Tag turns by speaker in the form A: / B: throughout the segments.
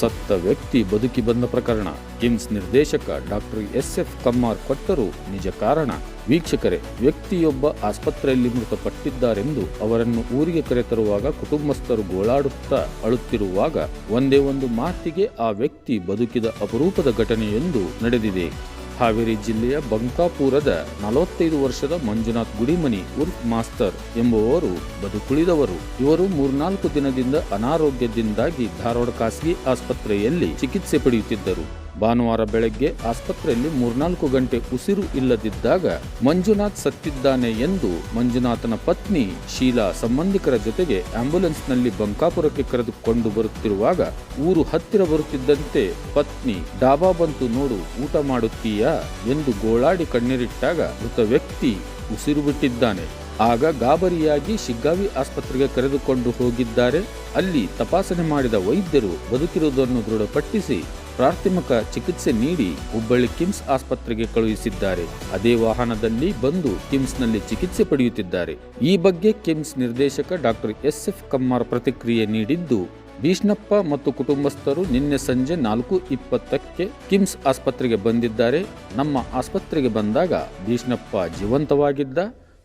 A: ಸತ್ತ ವ್ಯಕ್ತಿ ಬದುಕಿ ಬಂದ ಪ್ರಕರಣ. ಕಿಮ್ಸ್ ನಿರ್ದೇಶಕ ಡಾಕ್ಟರ್ ಎಸ್ ಎಫ್ ಕಮ್ಮಾರ್ ಕೊಟ್ಟರು ನಿಜ ಕಾರಣ. ವೀಕ್ಷಕರೇ, ವ್ಯಕ್ತಿಯೊಬ್ಬ ಆಸ್ಪತ್ರೆಯಲ್ಲಿ ಮೃತಪಟ್ಟಿದ್ದಾರೆಂದು ಅವರನ್ನು ಊರಿಗೆ ಕರೆತರುವಾಗ ಕುಟುಂಬಸ್ಥರು ಗೋಳಾಡುತ್ತಾ ಅಳುತ್ತಿರುವಾಗ ಒಂದೇ ಒಂದು ಮಾತಿಗೆ ಆ ವ್ಯಕ್ತಿ ಬದುಕಿದ ಅಪರೂಪದ ಘಟನೆಯೊಂದು ನಡೆದಿದೆ. ಹಾವೇರಿ ಜಿಲ್ಲೆಯ ಬಂಕಾಪುರದ ನಲವತ್ತೈದು ವರ್ಷದ ಮಂಜುನಾಥ್ ಗುಡಿಮನಿ ಉರ್ಫ್ ಮಾಸ್ತರ್ ಎಂಬುವವರು ಬದುಕುಳಿದವರು. ಇವರು ಮೂರ್ನಾಲ್ಕು ದಿನದಿಂದ ಅನಾರೋಗ್ಯದಿಂದಾಗಿ ಧಾರವಾಡ ಖಾಸಗಿ ಆಸ್ಪತ್ರೆಯಲ್ಲಿ ಚಿಕಿತ್ಸೆ ಪಡೆಯುತ್ತಿದ್ದರು. ಭಾನುವಾರ ಬೆಳಗ್ಗೆ ಆಸ್ಪತ್ರೆಯಲ್ಲಿ ಮೂರ್ನಾಲ್ಕು ಗಂಟೆ ಉಸಿರು ಇಲ್ಲದಿದ್ದಾಗ ಮಂಜುನಾಥ್ ಸತ್ತಿದ್ದಾನೆ ಎಂದು ಮಂಜುನಾಥನ ಪತ್ನಿ ಶೀಲಾ ಸಂಬಂಧಿಕರ ಜೊತೆಗೆ ಆಂಬ್ಯುಲೆನ್ಸ್ನಲ್ಲಿ ಬಂಕಾಪುರಕ್ಕೆ ಕರೆದುಕೊಂಡು ಬರುತ್ತಿರುವಾಗ ಊರು ಹತ್ತಿರ ಬರುತ್ತಿದ್ದಂತೆ ಪತ್ನಿ, ಡಾಬಾ ಬಂತು ನೋಡು ಊಟ ಮಾಡುತ್ತೀಯಾ ಎಂದು ಗೋಳಾಡಿ ಕಣ್ಣೀರಿಟ್ಟಾಗ ಮೃತ ವ್ಯಕ್ತಿ ಉಸಿರು ಬಿಟ್ಟಿದ್ದಾನೆ. ಆಗ ಗಾಬರಿಯಾಗಿ ಶಿಗ್ಗಾವಿ ಆಸ್ಪತ್ರೆಗೆ ಕರೆದುಕೊಂಡು ಹೋಗಿದ್ದಾರೆ. ಅಲ್ಲಿ ತಪಾಸಣೆ ಮಾಡಿದ ವೈದ್ಯರು ಬದುಕಿರುವುದನ್ನು ದೃಢಪಟ್ಟಿಸಿ ಪ್ರಾಥಮಿಕ ಚಿಕಿತ್ಸೆ ನೀಡಿ ಹುಬ್ಬಳ್ಳಿ ಕಿಮ್ಸ್ ಆಸ್ಪತ್ರೆಗೆ ಕಳುಹಿಸಿದ್ದಾರೆ. ಅದೇ ವಾಹನದಲ್ಲಿ ಬಂದು ಕಿಮ್ಸ್ನಲ್ಲಿ ಚಿಕಿತ್ಸೆ ಪಡೆಯುತ್ತಿದ್ದಾರೆ. ಈ ಬಗ್ಗೆ ಕಿಮ್ಸ್ ನಿರ್ದೇಶಕ ಡಾಕ್ಟರ್ ಎಸ್ ಎಫ್ ಕಮ್ಮಾರ್ ಪ್ರತಿಕ್ರಿಯೆ ನೀಡಿದ್ದು, ಭೀಷ್ಣಪ್ಪ ಮತ್ತು ಕುಟುಂಬಸ್ಥರು ನಿನ್ನೆ ಸಂಜೆ ನಾಲ್ಕು ಇಪ್ಪತ್ತಕ್ಕೆ ಕಿಮ್ಸ್ ಆಸ್ಪತ್ರೆಗೆ ಬಂದಿದ್ದಾರೆ. ನಮ್ಮ ಆಸ್ಪತ್ರೆಗೆ ಬಂದಾಗ ಭೀಷ್ಣಪ್ಪ ಜೀವಂತವಾಗಿದ್ದ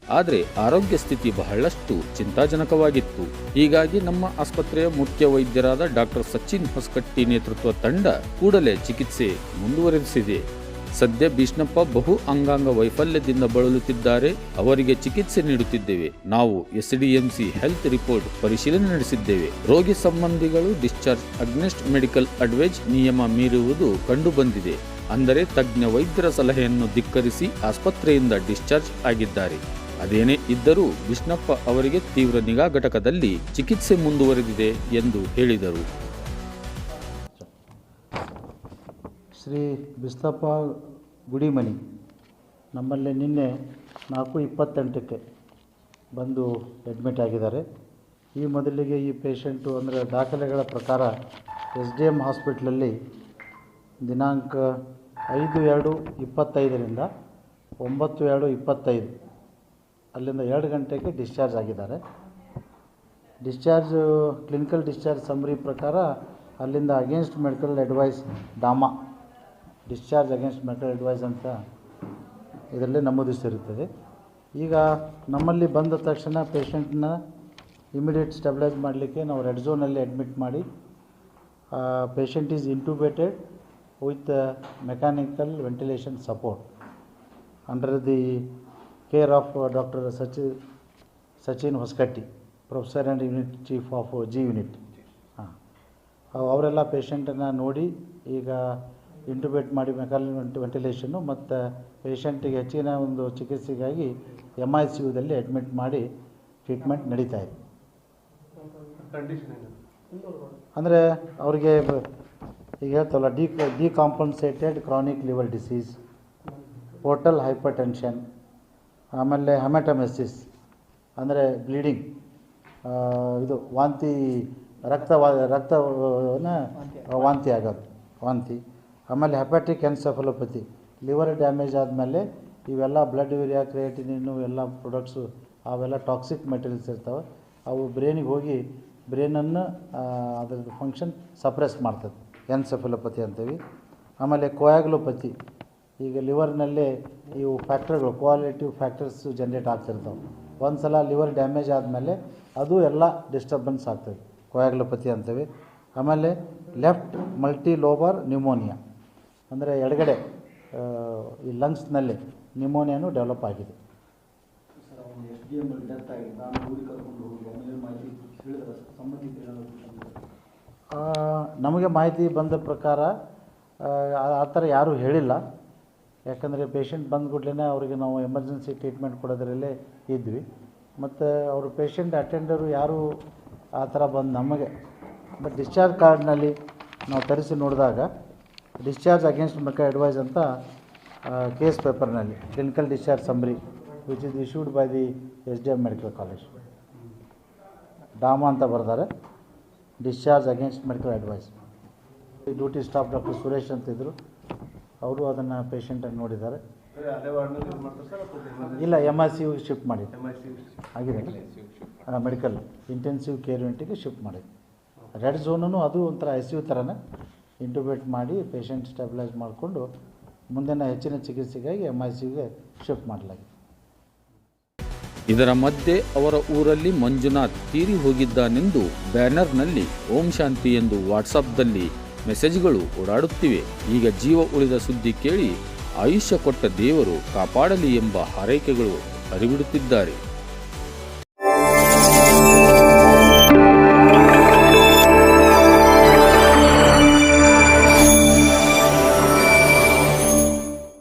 A: ಆದರೆ ಆರೋಗ್ಯ ಸ್ಥಿತಿ ಬಹಳಷ್ಟು ಚಿಂತಾಜನಕವಾಗಿತ್ತು. ಹೀಗಾಗಿ ನಮ್ಮ ಆಸ್ಪತ್ರೆಯ ಮುಖ್ಯ ವೈದ್ಯರಾದ ಡಾಕ್ಟರ್ ಸಚಿನ್ ಹೊಸಕಟ್ಟಿ ನೇತೃತ್ವ ತಂಡ ಕೂಡಲೇ ಚಿಕಿತ್ಸೆ ಮುಂದುವರೆಸಿದೆ. ಸದ್ಯ ಭೀಷ್ಣಪ್ಪ ಬಹು ಅಂಗಾಂಗ ವೈಫಲ್ಯದಿಂದ ಬಳಲುತ್ತಿದ್ದಾರೆ. ಅವರಿಗೆ ಚಿಕಿತ್ಸೆ ನೀಡುತ್ತಿದ್ದೇವೆ. ನಾವು ಎಸ್ಡಿಎಂಸಿ ಹೆಲ್ತ್ ರಿಪೋರ್ಟ್ ಪರಿಶೀಲನೆ ನಡೆಸಿದ್ದೇವೆ. ರೋಗಿ ಸಂಬಂಧಿಗಳು ಡಿಸ್ಚಾರ್ಜ್ ಅಗ್ನೆಸ್ಟ್ ಮೆಡಿಕಲ್ ಅಡ್ವೈಸ್ ನಿಯಮ ಮೀರುವುದು ಕಂಡುಬಂದಿದೆ. ಅಂದರೆ ತಜ್ಞ ವೈದ್ಯರ ಸಲಹೆಯನ್ನು ಧಿಕ್ಕರಿಸಿ ಆಸ್ಪತ್ರೆಯಿಂದ ಡಿಸ್ಚಾರ್ಜ್ ಆಗಿದ್ದಾರೆ. ಅದೇನೇ ಇದ್ದರೂ ವಿಷ್ಣಪ್ಪ ಅವರಿಗೆ ತೀವ್ರ ನಿಗಾ ಘಟಕದಲ್ಲಿ ಚಿಕಿತ್ಸೆ ಮುಂದುವರೆದಿದೆ ಎಂದು ಹೇಳಿದರು.
B: ಶ್ರೀ ಬಿಸ್ತಪ್ಪ ಗುಡಿಮನಿ, ನಮ್ಮಲ್ಲಿ ನಿನ್ನೆ ನಾಲ್ಕು ಇಪ್ಪತ್ತೆಂಟಕ್ಕೆ ಬಂದು ಅಡ್ಮಿಟ್ ಆಗಿದ್ದಾರೆ. ಈ ಮೊದಲಿಗೆ ಈ ಪೇಷಂಟು ಅಂದರೆ ದಾಖಲೆಗಳ ಪ್ರಕಾರ ಎಸ್ ಡಿ ಎಂ ಹಾಸ್ಪಿಟ್ಲಲ್ಲಿ ದಿನಾಂಕ ಐದು ಎರಡು ಇಪ್ಪತ್ತೈದರಿಂದ ಒಂಬತ್ತು ಎರಡು ಇಪ್ಪತ್ತೈದು. ಅಲ್ಲಿಂದ ಎರಡು ಗಂಟೆಗೆ ಡಿಸ್ಚಾರ್ಜ್ ಆಗಿದ್ದಾರೆ. ಡಿಸ್ಚಾರ್ಜ್ ಕ್ಲಿನಿಕಲ್ ಡಿಸ್ಚಾರ್ಜ್ ಸಮರಿ ಪ್ರಕಾರ ಅಲ್ಲಿಂದ against medical advice DAMA discharge against medical advice ಅಂತ ಇದರಲ್ಲಿ ನಮೂದಿಸಿರುತ್ತದೆ. ಈಗ ನಮ್ಮಲ್ಲಿ ಬಂದ ತಕ್ಷಣ ಪೇಷಂಟ್ನ ಇಮಿಡಿಯೇಟ್ ಸ್ಟೆಬಿಲೈಸ್ ಮಾಡಲಿಕ್ಕೆ ನಾವು ರೆಡ್ ಝೋನಲ್ಲಿ ಅಡ್ಮಿಟ್ ಮಾಡಿ patient is intubated with mechanical ventilation support under the care of doctor Sachi Sachin Hosakatti professor and unit chief of G unit ಹಾಂ. ಅವರೆಲ್ಲ ಪೇಷಂಟನ್ನು ನೋಡಿ ಈಗ ಇಂಟುಬೇಟ್ ಮಾಡಿ ಮೆಕಾಲ್ ವೆಂಟಿಲೇಷನ್ನು ಮತ್ತು ಪೇಷಂಟಿಗೆ ಹೆಚ್ಚಿನ ಒಂದು ಚಿಕಿತ್ಸೆಗಾಗಿ ಎಂ ಐ ಸಿ ಯುದಲ್ಲಿ ಅಡ್ಮಿಟ್ ಮಾಡಿ ಟ್ರೀಟ್ಮೆಂಟ್ ನಡೀತಾ ಇದೆ. ಅಂದರೆ ಅವರಿಗೆ ಈಗ ಹೇಳ್ತಲ್ಲ D decompensated chronic liver disease portal hypertension ಆಮೇಲೆ ಹೆಮಟಮೆಸಿಸ್ ಅಂದರೆ ಬ್ಲೀಡಿಂಗ್ ಇದು ವಾಂತಿ ರಕ್ತ ವಾ- ರಕ್ತವನ್ನ ವಾಂತಿ. ಆಗೋದು ವಾಂತಿ. ಆಮೇಲೆ ಹೆಪಾಟಿಕ್ ಎನ್ಸೆಫಲೋಪತಿ ಲಿವರ್ ಡ್ಯಾಮೇಜ್ ಆದಮೇಲೆ ಇವೆಲ್ಲ ಬ್ಲಡ್ ಯೂರಿಯಾ ಕ್ರಿಯೇಟಿನಿನ್ನು ಎಲ್ಲ ಪ್ರೊಡಕ್ಟ್ಸು ಅವೆಲ್ಲ ಟಾಕ್ಸಿಕ್ ಮೆಟೀರಿಯಲ್ಸ್ ಇರ್ತವೆ. ಅವು ಬ್ರೈನಿಗೆ ಹೋಗಿ ಬ್ರೈನನ್ನು ಅದರದ್ದು ಫಂಕ್ಷನ್ ಸಪ್ರೆಸ್ ಮಾಡ್ತದೆ. ಎನ್ಸೆಫಲೋಪತಿ ಅಂತೀವಿ ಆಮೇಲೆ ಕೋಯಾಗ್ಲೋಪತಿ ಈಗ ಲಿವರ್ನಲ್ಲೇ ಇವು ಫ್ಯಾಕ್ಟರ್ಗಳು ಕ್ವಾಲಿಟಿವ್ ಫ್ಯಾಕ್ಟರ್ಸ್ ಜನ್ರೇಟ್ ಆಗ್ತಿರ್ತಾವೆ. ಒಂದು ಸಲ ಲಿವರ್ ಡ್ಯಾಮೇಜ್ ಆದಮೇಲೆ ಅದು ಎಲ್ಲ ಡಿಸ್ಟರ್ಬೆನ್ಸ್ ಆಗ್ತದೆ ಕೋಯಾಗ್ಲೋಪತಿ ಅಂತೇವೆ ಆಮೇಲೆ ಲೆಫ್ಟ್ ಮಲ್ಟಿ ಲೋಬರ್ ನ್ಯೂಮೋನಿಯಾ ಅಂದರೆ ಎಡಗಡೆ ಈ ಲಂಗ್ಸ್ನಲ್ಲಿ ನ್ಯೂಮೋನಿಯಾನು ಡೆವಲಪ್ ಆಗಿದೆ. ನಮಗೆ ಮಾಹಿತಿ ಬಂದ ಪ್ರಕಾರ ಆ ಥರ ಯಾರೂ ಹೇಳಿಲ್ಲ. ಯಾಕಂದರೆ ಪೇಷಂಟ್ ಬಂದ ಕೂಡಲೇ ಅವರಿಗೆ ನಾವು ಎಮರ್ಜೆನ್ಸಿ ಟ್ರೀಟ್ಮೆಂಟ್ ಕೊಡೋದರಲ್ಲೇ ಇದ್ವಿ. ಮತ್ತು ಅವರು ಪೇಷಂಟ್ ಅಟೆಂಡರು ಯಾರು ಆ ಥರ ಬಂದು ನಮಗೆ. ಬಟ್ ಡಿಸ್ಚಾರ್ಜ್ ಕಾರ್ಡ್ನಲ್ಲಿ ನಾವು ತರಿಸಿ ನೋಡಿದಾಗ ಡಿಸ್ಚಾರ್ಜ್ ಅಗೇನ್ಸ್ಟ್ ಮೆಕ ಅಡ್ವೈಸ್ ಅಂತ ಕೇಸ್ ಪೇಪರ್ನಲ್ಲಿ clinical discharge summary which is issued by the S D M medical college DAMA ಅಂತ ಬರ್ತಾರೆ discharge against medical advice duty staff doctor Suresh ಅಂತಿದ್ರು ಅವರು ಅದನ್ನು ಪೇಷಂಟಾಗಿ ನೋಡಿದ್ದಾರೆ. ಇಲ್ಲ M I C U shift ಮಾಡಿ. ಆಗಿದೆ. ಮೆಡಿಕಲ್ ಇಂಟೆನ್ಸಿವ್ ಕೇರ್ ಯೂನಿಟಿಗೆ ಶಿಫ್ಟ್ ಮಾಡಿ. ರೆಡ್ ಝೋನೂ ಅದು ಒಂಥರ ಐ ಸಿ ಯು ಥರನೇ ಇಂಟುಬೇಟ್ ಮಾಡಿ ಪೇಷಂಟ್ ಸ್ಟೆಬಿಲೈಸ್ ಮಾಡಿಕೊಂಡು ಮುಂದಿನ ಹೆಚ್ಚಿನ ಚಿಕಿತ್ಸೆಗಾಗಿ ಎಂ ಐ ಸಿಗೆ ಶಿಫ್ಟ್ ಮಾಡಲಾಗಿದೆ.
A: ಇದರ ಮಧ್ಯೆ ಅವರ ಊರಲ್ಲಿ ಮಂಜುನಾಥ್ ತೀರಿ ಹೋಗಿದ್ದಾನೆಂದು ಬ್ಯಾನರ್ನಲ್ಲಿ ಓಂ ಶಾಂತಿ ಎಂದು ವಾಟ್ಸಪ್ದಲ್ಲಿ ಮೆಸೇಜ್ಗಳು ಓಡಾಡುತ್ತಿವೆ. ಈಗ ಜೀವ ಉಳಿದ ಸುದ್ದಿ ಕೇಳಿ ಆಯುಷ್ಯ ಕೊಟ್ಟ ದೇವರು ಕಾಪಾಡಲಿ ಎಂಬ ಹಾರೈಕೆಗಳು ಹರಿಬಿಡುತ್ತಿದ್ದಾರೆ.